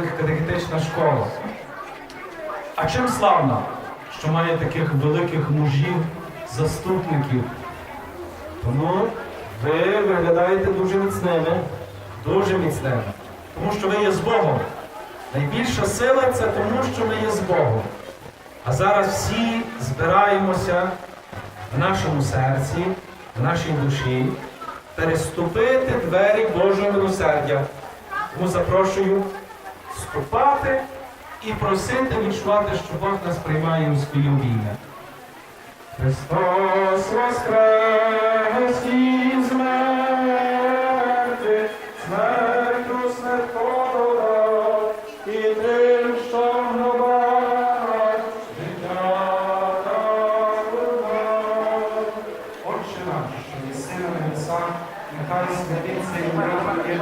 катехетична школа. А чим славна, що має таких великих мужів, заступників? Тому ви виглядаєте дуже міцними, дуже міцними. Тому що ви є з Богом. Найбільша сила це тому, що ми є з Богом. А зараз всі збираємося в нашому серці, в нашій душі, переступити двері Божого милосердя. Тому запрошую вступати і просити відчувати, що Бог нас приймає у свої обійми. Христос воскрес із мертвих, смертю смерть подолав, і тим, що гробах життя дарував. Отче наш, що єси на небесах, нехай святиться ім'я Твоє,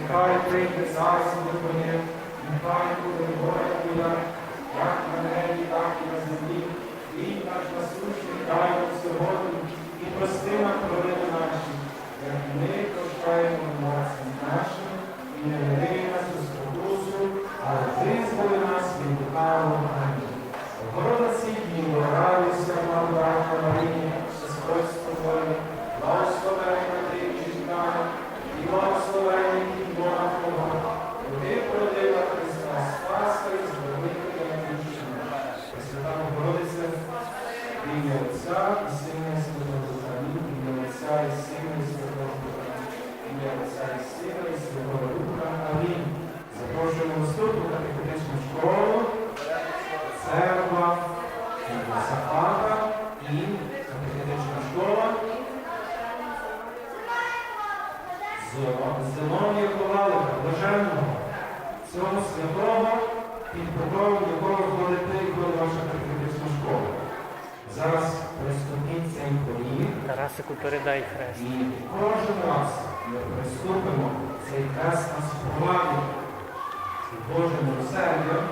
нехай прийде царство Твоє, нехай буде воля Твоя, як на небі, так і на землі. Хліб наш насущний дай Отця і Сина і Святого Духа, ім'я Отця і Сина і Святого Духа, Амінь. Запрошуємо наступну катехетичну школу. Церква Сахата і катехетична школа. З- Зиновія Ковалика, блаженного, цього святого, під покровом якого ходить ти і ходить ваша катехетична школа. Зараз приступіть цей Тарасику передай хрест. І кожен раз ми приступимо цей хрест нас вкладить Боже милосердя,